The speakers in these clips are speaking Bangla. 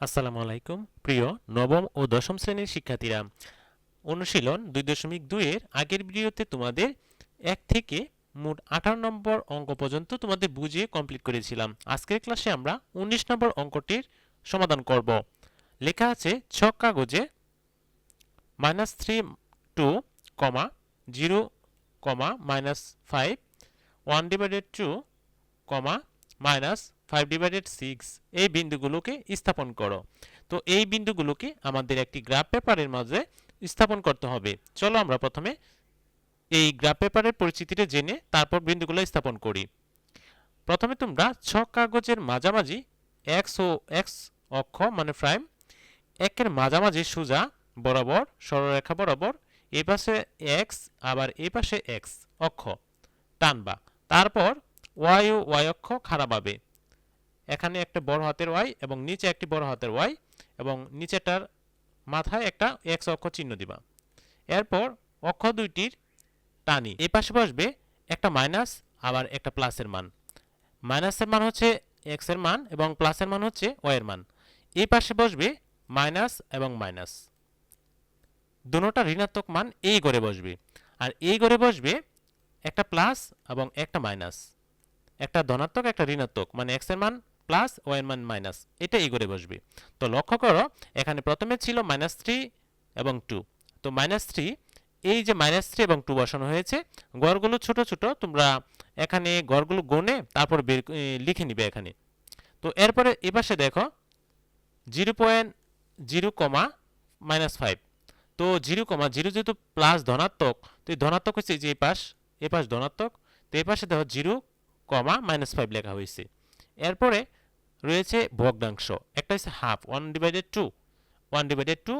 আসসালামু আলাইকুম। প্রিয় নবম ও দশম শ্রেণির শিক্ষার্থীরা, অনুশীলন দুই দশমিক দুইয়ের আগের ভিডিওতে তোমাদের এক থেকে মোট আঠারো নম্বর অঙ্ক পর্যন্ত তোমাদের বুঝিয়ে কমপ্লিট করেছিলাম। আজকের ক্লাসে আমরা উনিশ নম্বর অঙ্কটির সমাধান করব। লেখা আছে ছক কাগজে minus three two comma zero comma minus five one divided two comma minus five divided six এই বিন্দুগুলোকে স্থাপন করো। তো এই বিন্দুগুলোকে আমাদের একটি গ্রাফ পেপারের মাঝে স্থাপন করতে হবে। চলো আমরা প্রথমে এই গ্রাফ পেপারের পরিচিতিটা জেনে তারপর বিন্দুগুলো স্থাপন করি। প্রথমে তোমরা ছক কাগজের মাঝামাঝি এক্স ও এক্স অক্ষ মানে প্রাইম একের মাঝামাঝি সোজা বরাবর, সরলরেখা বরাবর এই পাশে এক্স আবার এই পাশে এক্স অক্ষ টানবা। তারপর ওয়াই ও ওয়াই অক্ষ খাড়াভাবে এখানে একটা বড় হাতের ওয়াই এবং নিচে একটি বড় হাতের ওয়াই এবং নিচেটার মাথায় একটা এক্স অক্ষ চিহ্ন দিবা। এরপর অক্ষ দুইটির টানি। এই পাশে বসবে একটা মাইনাস, আবার একটা প্লাসের মান। মাইনাসের মান হচ্ছে এক্সের মান এবং প্লাসের মান হচ্ছে ওয়াই এর মান। এই পাশে বসবে মাইনাস এবং মাইনাস। দুটোটা ঋণাত্মক মান এই ঘরে বসবে। আর এই ঘরে বসবে একটা প্লাস এবং একটা মাইনাস। একটা ধনাত্মক, একটা ঋণাত্মক। মানে এক্সের মান প্লাস এর মান মাইনাস। এটা এই করে বসবে। তো লক্ষ্য করো, এখানে প্রথমে ছিল মাইনাস থ্রি এবং টু। তো মাইনাস থ্রি, এই যে মাইনাস থ্রি এবং টু বসানো হয়েছে, গড়গুলো ছোট ছোট, তোমরা এখানে গড়গুলো গনে তারপর বের লিখে নিবে এখানে। তো এরপরে এপাশে দেখো, zero point zero comma minus five. তো জিরো কমা, জিরো যেহেতু প্লাস ধনাত্মক, তো এই ধনাত্মক হচ্ছে যে এই পাশ, এ পাশ ধনাত্মক, তো এই পাশে দেখো জিরো কমা মাইনাস ফাইভ লেখা হয়েছে। এরপরে রয়েছে ভগ্নাংশ। একটা হচ্ছে half one divided two one divided two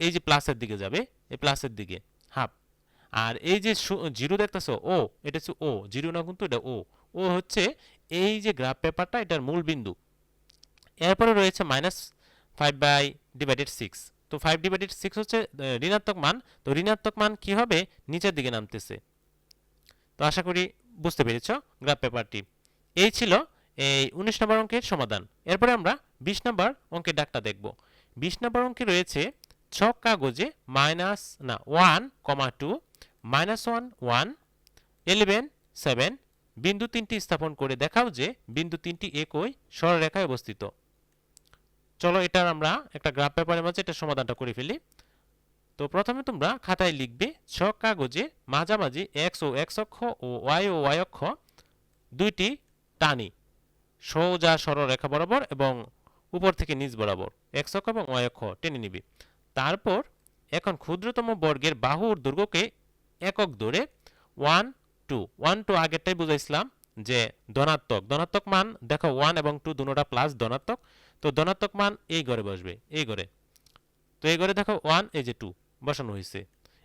এই যে প্লাসের দিকে যাবে, এই প্লাসের দিকে হাফ আর এই যে জিরো দেখতেছো, ও, এটা হচ্ছে ও, জিরো না কিন্তু এটা ও। ও হচ্ছে এই যে গ্রাফ পেপারটা এটার মূল বিন্দু। এরপরে রয়েছে minus five by divided six তো ফাইভ ডিভাইডেড সিক্স হচ্ছে ঋণাত্মক মান। তো ঋণাত্মক মান কি হবে? নিচের দিকে নামতেছে। তো আশা করি বুঝতে পেরেছ গ্রাফ পেপারটি এই ছিল এই উনিশ নম্বর অঙ্কের সমাধান। এরপরে আমরা বিশ নম্বর অঙ্কের ডাকটা দেখব। বিশ নম্বর অঙ্কে রয়েছে ছক কাগজে মাইনাস না, one comma two, minus one one eleven seven, বিন্দু তিনটি স্থাপন করে দেখাও যে বিন্দু তিনটি একই সরলরেখায় অবস্থিত। চলো এটার আমরা একটা গ্রাফ পেপারের মাঝে এটা সমাধানটা করে ফেলি। তো প্রথমে তোমরা খাতায় লিখবে ছক কাগজে মাঝামাঝি এক্স ও এক্স অক্ষ ও ওয়াই ও ওয়াই অক্ষ দুইটি টানি। সোজা সরল রেখা বরাবর এবং উপর থেকে নিচ বরাবর এক্স অক্ষ এবং ওয়াই অক্ষ টেনে নিবে। তারপর এখন ক্ষুদ্রতম বর্গের বাহুর দুর্গকে একক ধরে ওয়ান, টু। ওয়ান, টু আগেরটাই বুঝাইছিলাম যে ধনাত্মক। ধনাত্মক মান দেখো ওয়ান এবং টু দুটোটা প্লাস ধনাত্মক। তো ধনাত্মক মান এই ঘরে বসবে, এই ঘরে। তো এই ঘরে দেখো ওয়ান, এই যে টু বসানো হয়েছে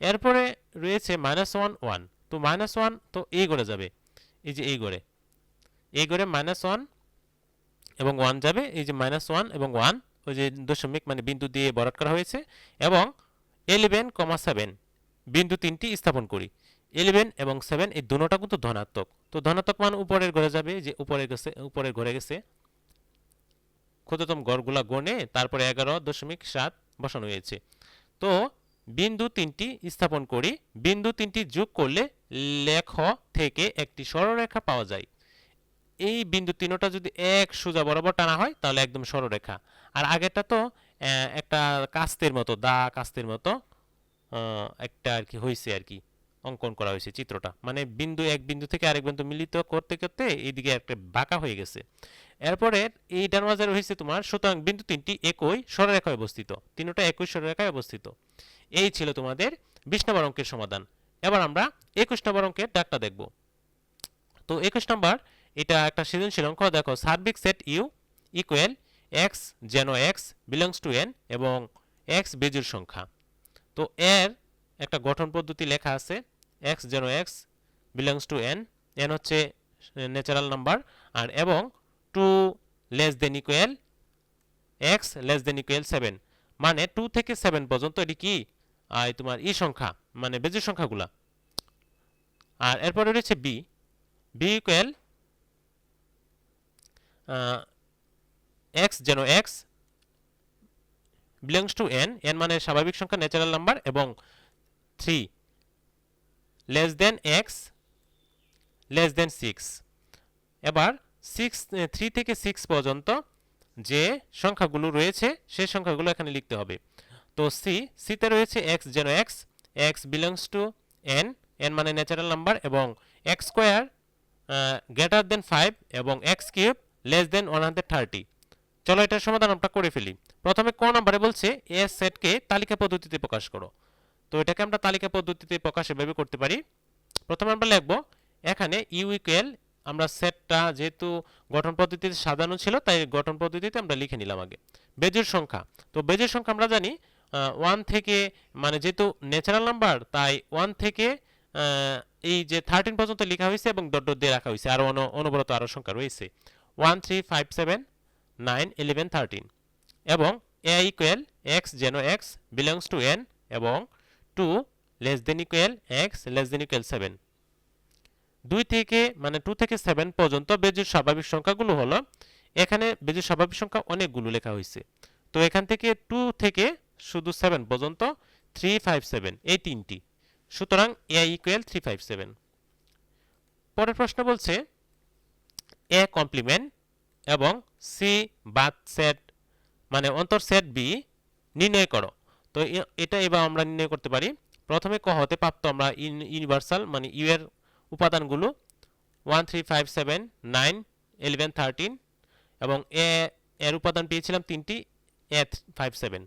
এরপরে রয়েছে মাইনাস ওয়ান ওয়ান তো মাইনাস ওয়ান তো এই ঘরে যাবে, এই যে এই ঘরে। এই ঘরে মাইনাস ওয়ান এবং ওয়ান যাবে, এই যে মাইনাস ওয়ান এবং ওয়ান ওই যে দশমিক মানে বিন্দু দিয়ে বরাদ করা হয়েছে, এবং এলেভেন কমা সেভেন বিন্দু তিনটি স্থাপন করি। এলেভেন এবং সেভেন এই দুটোটা কিন্তু ধনাত্মক। তো ধনাত্মক মান উপরের ঘরে যাবে, যে উপরের গেছে উপরের ঘরে গেছে। ক্ষুদ্রতম গড়গুলা গণে তারপরে এগারো দশমিক সাত বসানো হয়েছে। তো বিন্দু তিনটি স্থাপন করি, বিন্দু তিনটি যোগ করলে লেখ থেকে একটি সরলরেখা পাওয়া যায়। এই বিন্দু তিনটা যদি এক সোজা বরাবর টানা হয়, তাহলে একদম সরলরেখা। আর আগেরটা তো একটা কাস্তের মতো, দা কাস্তের মতো একটা আর কি হয়েছে আর কি, অঙ্কন করা হয়েছে চিত্রটা। মানে বিন্দু এক বিন্দু থেকে আরেক বিন্দু মিলিত করতে করতে এইদিকে একটা বাঁকা হয়ে গেছে। এরপরে এইটার মাঝে রয়েছে তোমার, সুতরাং বিন্দু তিনটি একই সরলরেখায় অবস্থিত। তিনটা একই সরলরেখায় অবস্থিত। এই ছিল তোমাদের বিশ নম্বর অঙ্কের সমাধান। এবার আমরা একুশ নম্বর অঙ্কের ডাকটা দেখব। তো একুশ নম্বর এটা একটা সৃজনশীল অঙ্ক, দেখো, সার্বিক সেট ইউ ইকুয়াল এক্স যেন এক্স বিলংস টু এন এবং এক্স বেজুর সংখ্যা। তো এর একটা গঠন পদ্ধতি লেখা আছে এক্স যেন x belongs to N N হচ্ছে ন্যাচারাল নাম্বার আর এবং two less than equal x less than equal seven মানে টু থেকে সেভেন পর্যন্ত এটি কি? আর তোমার ই সংখ্যা মানে বেজুর সংখ্যাগুলা। আর এরপরে রয়েছে বি বি ইকুয়াল এক্স যেন x belongs to N N মানে স্বাভাবিক সংখ্যা ন্যাচারাল নাম্বার এবং three less than x less than six এবার সিক্স থ্রি থেকে সিক্স পর্যন্ত যে সংখ্যাগুলো রয়েছে সেই সংখ্যাগুলো এখানে লিখতে হবে। তো সি সিতে রয়েছে এক্স যেন x x belongs to N N মানে ন্যাচারাল নাম্বার এবং x square greater than five এবং x cube less than one hundred thirty চলো এটার সমাধান আমরা করে ফেলি। প্রথমে ক নাম্বারে বলছে এ সেটকে তালিকা পদ্ধতিতে প্রকাশ করো। তো এটাকে আমরা তালিকা পদ্ধতিতে প্রকাশ এভাবে করতে পারি। প্রথমে আমরা লিখব, এখানে ইউ আমরা সেটটা যেহেতু গঠন পদ্ধতিতে সাজানো ছিল, তাই গঠন পদ্ধতিতে আমরা লিখে নিলাম আগে। বেজের সংখ্যা। তো বেজের সংখ্যা আমরা জানি ওয়ান থেকে মানে যেহেতু ন্যাচারাল নাম্বার তাই ওয়ান থেকে এই যে থার্টিন পর্যন্ত লেখা হয়েছে এবং ডট ডট দিয়ে রাখা হয়েছে। আরও অন- অনবরত আরও সংখ্যা রয়েছে। One three five seven nine eleven thirteen এবং এ ইকুয়াল এক্স যেন এক্স বিলংস টু এন এবং two less than equal x less than equal seven দুই থেকে মানে টু থেকে সেভেন পর্যন্ত বেজুর স্বাভাবিক সংখ্যাগুলো হলো, এখানে বেজুর স্বাভাবিক সংখ্যা অনেকগুলো লেখা হয়েছে। তো এখান থেকে টু থেকে শুধু সেভেন পর্যন্ত থ্রি ফাইভ সেভেন এই তিনটি। সুতরাং A equal three five seven পরের প্রশ্ন বলছে এ কমপ্লিমেন্ট এবং সি বাদ সেট মানে অন্তর সেট বি নির্ণয় করো। তো এটা এবার আমরা নির্ণয় করতে পারি। প্রথমে ক হতে প্রাপ্ত আমরা ইউনিভার্সাল মানে ইউ এর উপাদানগুলো one three five seven nine eleven thirteen এবং এ এর উপাদান পেয়েছিলাম তিনটি এ ফাইভ সেভেন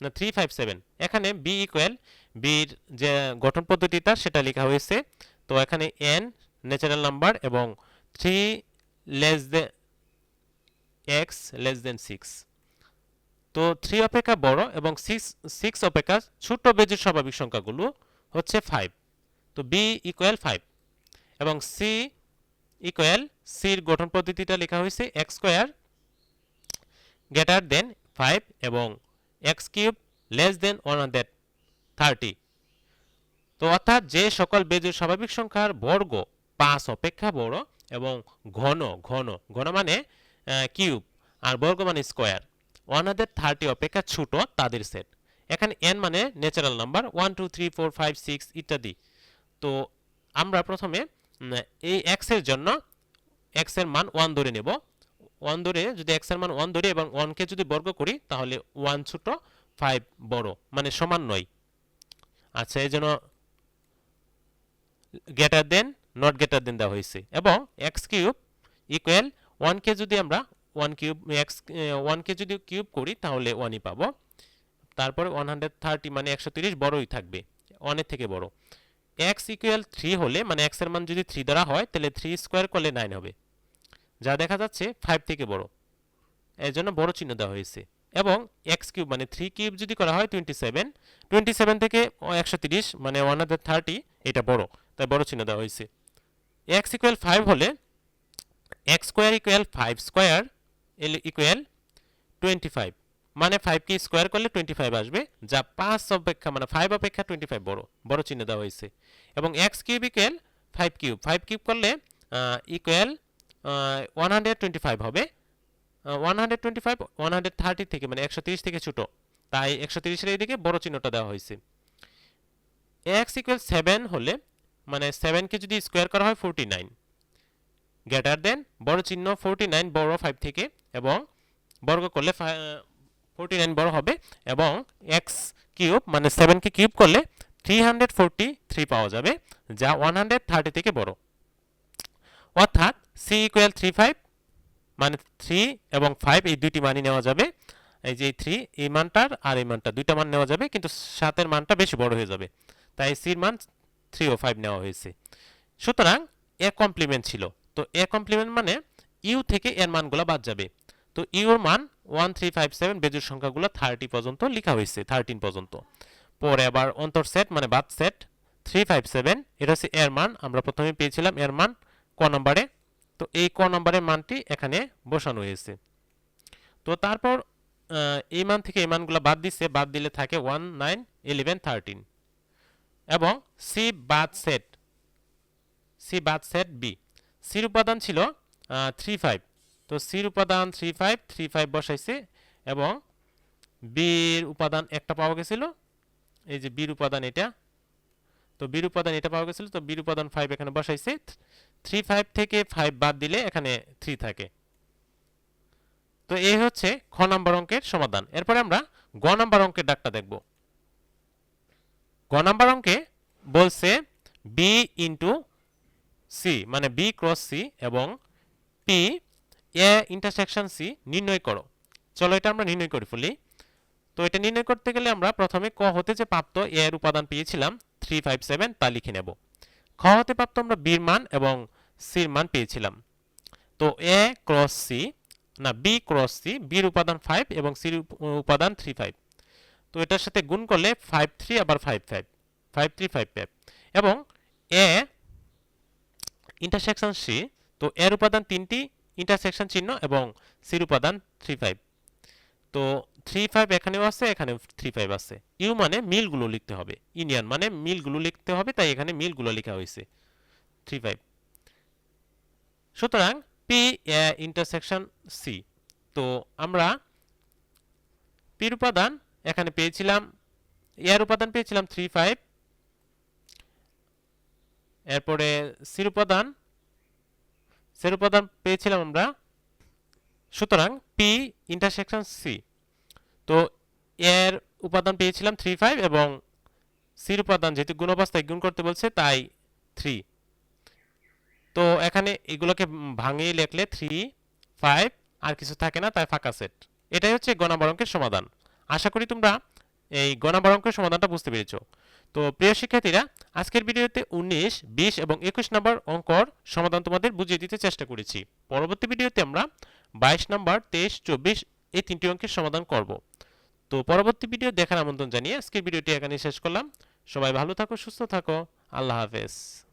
না থ্রি ফাইভ সেভেন এখানে বি ইকুয়াল বির যে গঠন পদ্ধতিটা সেটা লেখা হয়েছে। তো এখানে এন ন্যাচারাল নাম্বার এবং three less than x less than six তো থ্রি অপেক্ষা বড় এবং সিক্স সিক্স অপেক্ষা ছোট বেজের স্বাভাবিক সংখ্যাগুলো হচ্ছে ফাইভ তো বি ইকুয়াল ফাইভ এবং সি ইকুয়াল সির গঠন পদ্ধতিটা লেখা হয়েছে x square greater than five এবং x cube less than one hundred thirty তো অর্থাৎ যে সকল বেজোর স্বাভাবিক সংখ্যার বর্গ পাঁচ অপেক্ষা বড় এবং ঘন ঘন ঘন মানে কিউব আর বর্গ মানে স্কোয়ার। ওয়ান হান্ড্রেড থার্টি অপেক্ষা ছোট তাদের সেট। এখানে এন মানে natural number one two three four five six ইত্যাদি। তো আমরা প্রথমে এই এক্সের জন্য এক্সের মান ওয়ান ধরে নেব। ওয়ান ধরে যদি এক্সের মান ওয়ান ধরি এবং ওয়ানকে যদি বর্গ করি, তাহলে ওয়ান ছোট ফাইভ বড় মানে সমান নয়। আচ্ছা এই জন্য greater than not greater than দেওয়া হয়েছে এবং এক্স কিউব ইকুয়াল ওয়ানকে যদি আমরা ওয়ান কিউব এক্স ওয়ানকে যদি কিউব করি, তাহলে ওয়ানই পাবো। তারপরে ওয়ান হান্ড্রেড থার্টি মানে একশো তিরিশ বড়ই থাকবে ওয়ানের থেকে বড়। এক্স ইকুয়াল থ্রি হলে মানে এক্সের মান যদি থ্রি ধরা হয়, তাহলে থ্রি স্কোয়ার করলে নাইন হবে। যা দেখা যাচ্ছে ফাইভ থেকে বড়। এর জন্য বড় চিহ্ন দেওয়া হয়েছে। এবং এক্স কিউব মানে থ্রি কিউব যদি করা হয় টোয়েন্টি সেভেন টোয়েন্টি সেভেন থেকে একশো তিরিশ মানে ওয়ান হান্ড্রেড থার্টি এটা বড়। তাই বড় চিহ্ন দেওয়া হয়েছে। এক্স ইকুয়াল ফাইভ হলে X square equal five square L equal twenty five মানে ফাইভকে স্কোয়ার করলে টোয়েন্টি ফাইভ আসবে, যা পাঁচ অপেক্ষা মানে ফাইভ অপেক্ষা টোয়েন্টি ফাইভ বড় বড় চিহ্ন দেওয়া হয়েছে। এবং x cube equal five cube five cube করলে equal one hundred twenty five হবে। One hundred twenty five one hundred thirty থেকে মানে একশো তিরিশ থেকে ছোটো। তাই একশো তিরিশের এই দিকে বড় চিহ্নটা দেওয়া হয়েছে। এক্স ইকুয়াল সেভেন হলে মানে সেভেনকে যদি স্কোয়ার করা হয় ফোরটি নাইন গ্রেটার দেন বড় চিহ্ন ফোরটি নাইন বড় ফাইভ থেকে, এবং বর্গ করলে ফোরটি নাইন বড় হবে, এবং এক্স কিউব মানে সেভেনকে কিউব করলে থ্রি হান্ড্রেড ফোরটি থ্রি পাওয়া যাবে, যা ওয়ান হান্ড্রেড থার্টি থেকে বড়। অর্থাৎ সি ইকুয়াল থ্রি ফাইভ মানে থ্রি এবং ফাইভ এই দুইটি মানই নেওয়া যাবে। এই যে থ্রি এই মানটার আর এই মানটা, দুইটা মান নেওয়া যাবে, কিন্তু সাতের মানটা বেশি বড় হয়ে যাবে। তাই সির মান থ্রি ও ফাইভ নেওয়া হয়েছে। সুতরাং এ কমপ্লিমেন্ট ছিল। তো এ কমপ্লিমেন্ট মানে ইউ থেকে এর মানগুলো বাদ যাবে। তো ইউর মান ওয়ান থ্রি ফাইভ সেভেন বেজুর সংখ্যাগুলো থার্টি পর্যন্ত লেখা হয়েছে থার্টিন পর্যন্ত। পরে আবার অন্তর সেট মানে বাদ সেট থ্রি ফাইভ সেভেন এটা হচ্ছে এর মান। আমরা প্রথমে পেয়েছিলাম এর মান ক নম্বরে। তো এই ক নম্বরের মানটি এখানে বসানো হয়েছে। তো তারপর এই মান থেকে এই মানগুলো বাদ দিচ্ছে বাদ দিলে থাকে ওয়ান নাইন ইলেভেন থার্টিন এবং সি বাদ সেট। সি বাদ সেট বি সির উপাদান ছিল থ্রি ফাইভ তো সির উপাদান থ্রি ফাইভ থ্রি ফাইভ বসাইছে এবং বির উপাদান একটা পাওয়া গেছিল। এই যে বির উপাদান এটা। তো বির উপাদান এটা পাওয়া গেছিল, তো বির উপাদান ফাইভ এখানে বসাইছে। থ্রি ফাইভ থেকে ফাইভ বাদ দিলে এখানে থ্রি থাকে। তো এই হচ্ছে খ নম্বর অঙ্কের সমাধান। এরপরে আমরা গ নম্বর অঙ্কের ডাকটা দেখব। গ নম্বর অঙ্কে বলছে বি ইন্টু সি মানে বি ক্রস সি এবং পি এ ইন্টারসেকশন সি নির্ণয় করো। চলো এটা আমরা নির্ণয় করি ফেলি। তো এটা নির্ণয় করতে গেলে আমরা প্রথমে ক হতে যে প্রাপ্ত এ এর উপাদান পেয়েছিলাম থ্রি ফাইভ সেভেন তা লিখে নেব। খ হতে প্রাপ্ত আমরা বির মান এবং সির মান পেয়েছিলাম। তো এ ক্রস সি না বি ক্রস সি বির উপাদান ফাইভ এবং সির উপ- উপাদান থ্রি ফাইভ তো এটার সাথে গুণ করলে ফাইভ থ্রি আবার five five five three five five এবং এ ইন্টারসেকশন সি তো এর উপাদান তিনটি ইন্টারসেকশন চিহ্ন এবং সির উপাদান থ্রি ফাইভ তো থ্রি ফাইভ এখানেও আছে এখানে থ্রি ফাইভ আছে। ইউ মানে মিলগুলো লিখতে হবে ইউনিয়ন মানে মিলগুলো লিখতে হবে, তাই এখানে মিলগুলো লেখা হয়েছে থ্রি ফাইভ সুতরাং পি ইন্টারসেকশন সি তো আমরা পির উপাদান এখানে পেয়েছিলাম, এর উপাদান পেয়েছিলাম থ্রি ফাইভ এরপরে সির উপাদান সির উপাদান পেয়েছিলাম আমরা, সুতরাং পি ইন্টারসেকশন সি তো এর উপাদান পেয়েছিলাম থ্রি ফাইভ এবং সির উপাদান যেহেতু গুণ অবস্থায় গুণ করতে বলছে, তাই থ্রি তো এখানে এগুলোকে ভাঙিয়ে লেখলে থ্রি ফাইভ আর কিছু থাকে না, তাই ফাঁকা সেট এটাই হচ্ছে গণাবার অঙ্কের সমাধান। আশা করি তোমরা এই গণাবার অঙ্কের সমাধানটা বুঝতে পেরেছ। তো প্রিয় শিক্ষার্থীরা, আজকের ভিডিওতে উনিশ, বিশ এবং একুশ নম্বর অঙ্কর সমাধান তোমাদের বুঝিয়ে দিতে চেষ্টা করেছি। পরবর্তী ভিডিওতে আমরা বাইশ নম্বর, তেইশ, চব্বিশ এই তিনটি অঙ্কের সমাধান করব। তো পরবর্তী ভিডিও দেখার আমন্ত্রণ জানিয়ে আজকের ভিডিওটি এখানে শেষ করলাম। সবাই ভালো থাকো, সুস্থ থাকো। আল্লাহ হাফেজ।